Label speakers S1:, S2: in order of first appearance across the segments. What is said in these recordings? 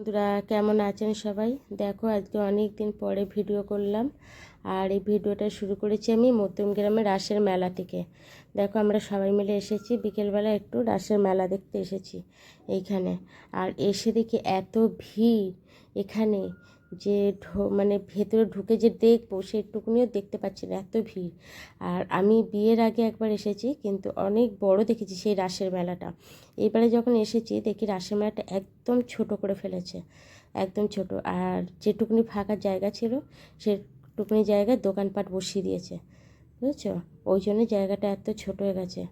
S1: বন্ধুরা, কেমন আছেন সবাই? দেখো, আজকে অনেক দিন পরে ভিডিও করলাম। আর এই ভিডিওটা শুরু করেছি আমি মধ্যমগ্রামের রাসের মেলা থেকে। দেখো, আমরা সবাই মিলে এসেছি। বিকেলবেলা একটু রাসের মেলা দেখতে এসেছি এইখানে। আর এসে দেখি এত ভিড় এখানে। যে মানে ভেতরে ঢুকে যে দেখব সেটুকুনিও দেখতে পাচ্ছি না, এত ভিড়। আর আমি বিয়ের আগে একবার এসেছি, কিন্তু অনেক বড় দেখেছি সেই রাসের মেলাটা। এবারে যখন এসেছি, দেখি রাসের মেলাটা একদম ছোট করে ফেলেছে, একদম ছোট। আর যেটুকুনি ফাঁকা জায়গা ছিল, সেটুকুনি জায়গায় দোকানপাট বসিয়ে দিয়েছে, বুঝেছ? ওই জন্য জায়গাটা এত ছোট হয়ে গেছে।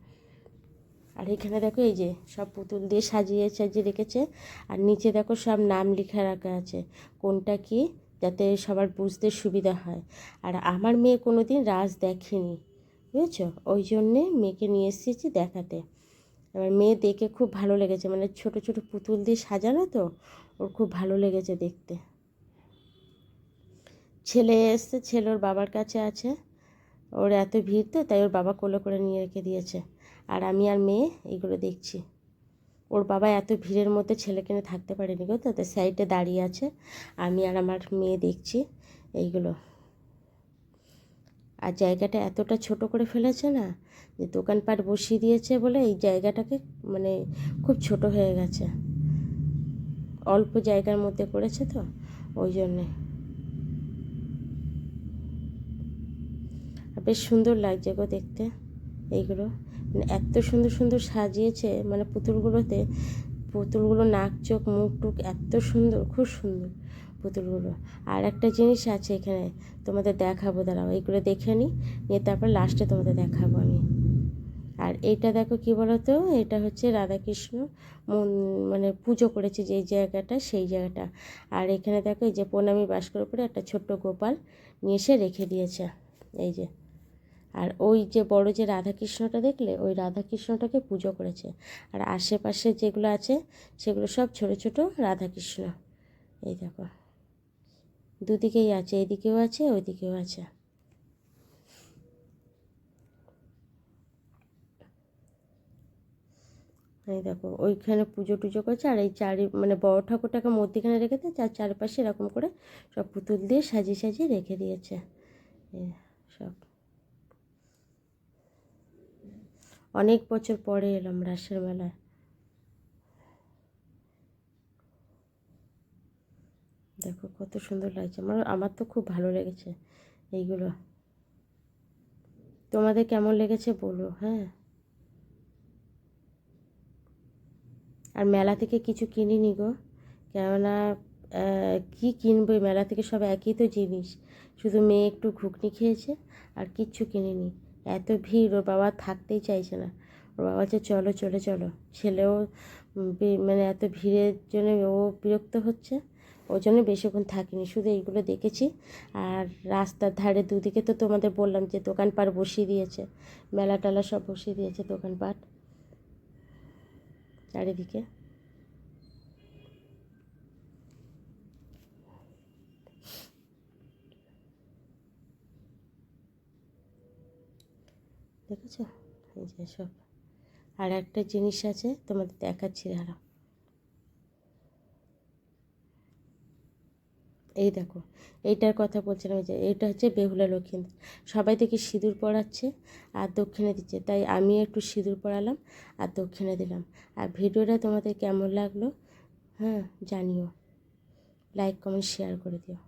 S1: আর এখানে দেখো এই যে সব পুতুল দিয়ে সাজিয়ে সাজিয়ে রেখেছে। আর নিচে দেখো সব নাম লেখা রাখা আছে। কোনটা কি? যাতে সবার বুঝতে সুবিধা হয়। আর আমার মেয়ে কোনো দিন রাজ দেখেনি, বুঝেছ? ওই জন্যে মেয়েকে নিয়ে এসেছি দেখাতে। এবার মেয়ে দেখে খুব ভালো লেগেছে। মানে ছোট ছোট পুতুল দিয়ে সাজানো তো, ওর খুব ভালো লেগেছে দেখতে। ছেলে এসছে, ছেলে ওর বাবার কাছে আছে। ওর এত ভিড় তো, তাই ওর বাবা কোলে করে নিয়ে রেখে দিয়েছে। আর আমি আর মেয়ে এইগুলো দেখছি। ওর বাবা এত ভিড়ের মধ্যে ছেলেকে নিয়ে থাকতে পারেনি গো তো সাইডে দাঁড়িয়ে আছে। আমি আর আমার মেয়ে দেখছি এইগুলো। আর জায়গাটা এতটা ছোট করে ফেলেছে না যে দোকানপাট বসিয়ে দিয়েছে বলে এই জায়গাটাকে মানে খুব ছোট হয়ে গেছে। অল্প জায়গার মধ্যে করেছে তো ওই জন্যে। বেশ সুন্দর লাগছে গো দেখতে এইগুলো। এত সুন্দর সুন্দর সাজিয়েছে মানে পুতুলগুলোতে, পুতুলগুলো নাক, চোখ, মুখ, টুক, এত সুন্দর, খুব সুন্দর পুতুলগুলো। আর একটা জিনিস আছে এখানে, তোমাদের দেখাবো, দাঁড়াও, এইগুলো দেখে নিই নিয়ে তারপর লাস্টে তোমাদের দেখাবো আমি। আর এইটা দেখো কি বলো তো এটা হচ্ছে রাধাকৃষ্ণ মন- মানে পুজো করেছে যে জায়গাটা, সেই জায়গাটা। আর এখানে দেখো এই যে প্রণামী বাস্কর উপরে একটা ছোট্ট গোপাল নিয়ে এসে রেখে দিয়েছে, এই যে। আর ওই যে বড় যে রাধাকৃষ্ণটা দেখলে, ওই রাধাকৃষ্ণটাকে পুজো করেছে। আর আশেপাশে যেগুলো আছে, সেগুলো সব ছোট ছোট রাধাকৃষ্ণ। এই দেখো। দুদিকেই আছে, এদিকেও আছে, ওইদিকেও আছে। এই দেখো, ওইখানে পুজো টুজো করছে, আর এই চারি মানে বড় ঠাকুরটাকে মধ্যিখানে রেখে দিয়েছে, আর চারপাশে এরকম করে সব পুতুল দিয়ে সাজিয়ে সাজিয়ে রেখে দিয়েছে। সব। অনেক বছর পরে এলাম রাসের মেলায় দেখো কত সুন্দর লাগছে। আমার আমার তো খুব ভালো লেগেছে এইগুলো। তোমাদের কেমন লেগেছে বলো হ্যাঁ? আর মেলা থেকে কিছু কিনিনি গো। কেননা কি কিনবো? মেলা থেকে সব একই তো জিনিস। শুধু মেয়ে একটু ঘুগনি খেয়েছে আর কিচ্ছু কিনিনি। এত ভিড়, ওর বাবা থাকতেই চাইছে না। ওর বাবা বলছে, চলো, চলে, চলো। ছেলেও মানে এত ভিড়ের জন্য ও বিরক্ত হচ্ছে। ওই জন্য বেশিক্ষণ থাকিনি, শুধু এইগুলো দেখেছি। আর রাস্তার ধারে দুদিকে তো তোমাদের বললাম যে দোকানপাট বসিয়ে দিয়েছে। মেলা টেলা সব বসিয়ে দিয়েছে দোকানপাট। চারিদিকে। দেখেছ? এই যে সব। আর একটা জিনিস আছে, তোমাদের দেখাচ্ছি দাঁড়া এই দেখো, এইটার কথা বলছিলাম যে এটা হচ্ছে বেহুলা লক্ষ্মী সবাই দেখি সিঁদুর পড়াচ্ছে আর দক্ষিণে দিচ্ছে, তাই আমি একটু সিঁদুর পরালাম আর দক্ষিণে দিলাম। আর ভিডিওটা তোমাদের কেমন লাগল হ্যাঁ জানিও। লাইক কমেন্ট শেয়ার করে দিও।